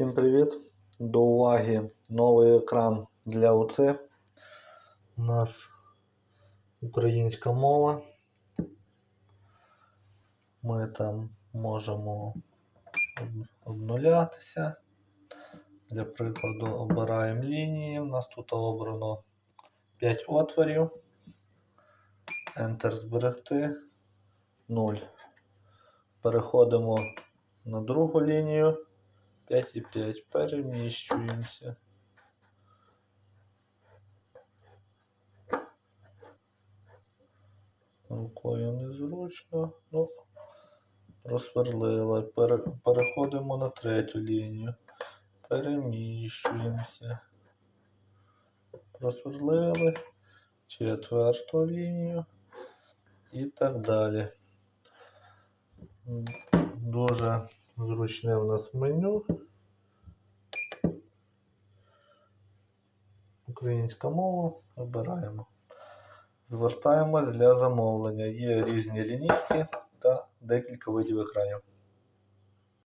Всім привіт! До уваги новий екран для УЦ. У нас українська мова. Ми там можемо обнулятися. Для прикладу обираємо лінії. У нас тут обрано 5 отворів. Enter зберегти 0. Переходимо на другу лінію. 5 і 5. Переміщуємося. Рукою незручно. Ну, просверлила. Пере, переходимо на третю лінію. Переміщуємося. Просверлили. Четверту лінію. І так далі. Дуже зручне в нас меню. Українська мова. Обираємо. Звертаємось для замовлення. Є різні лінійки та декілька видів екранів.